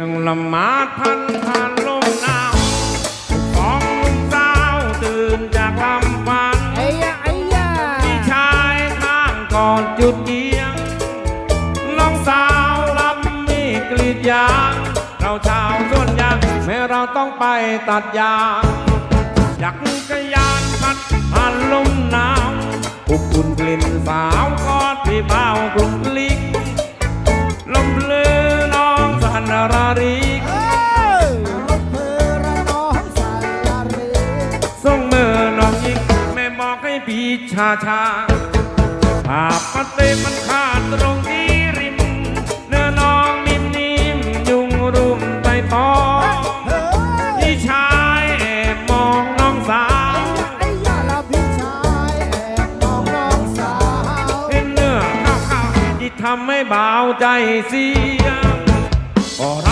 ยังละหมาดพันผ่านลมหนาวสองหนุ่มสาวตื่นจากลำพันไอ้ยะไอ้ยะพี่ชายข้างก่อนจุดเกียงน้องสาวลำมีกรีดยางเราชาวสวนยางแม้เราต้องไปตัดยางจักรยานพัดผ่านลมหนาวอบอุ่นกลิ่นสาวกอดพี่เบากลุ่มลิก องสันรารีกเอ้ยรถเพอระนองสาลาเรส่งมือน้องยิงแม่บอกให้พี่ชาชาภาพมันเตมันขาดตรงที่ริม เนื้อน้องนิ่มนิ่มๆยุงรุมใต้ตอเฮ้ยพี่ชายแอบมองน้องสาวไอ้ยะละพี่ชายแอบมองน้องสาวเห็นเนื้อข้าวๆที่ทำให้เบาใจเสีย ora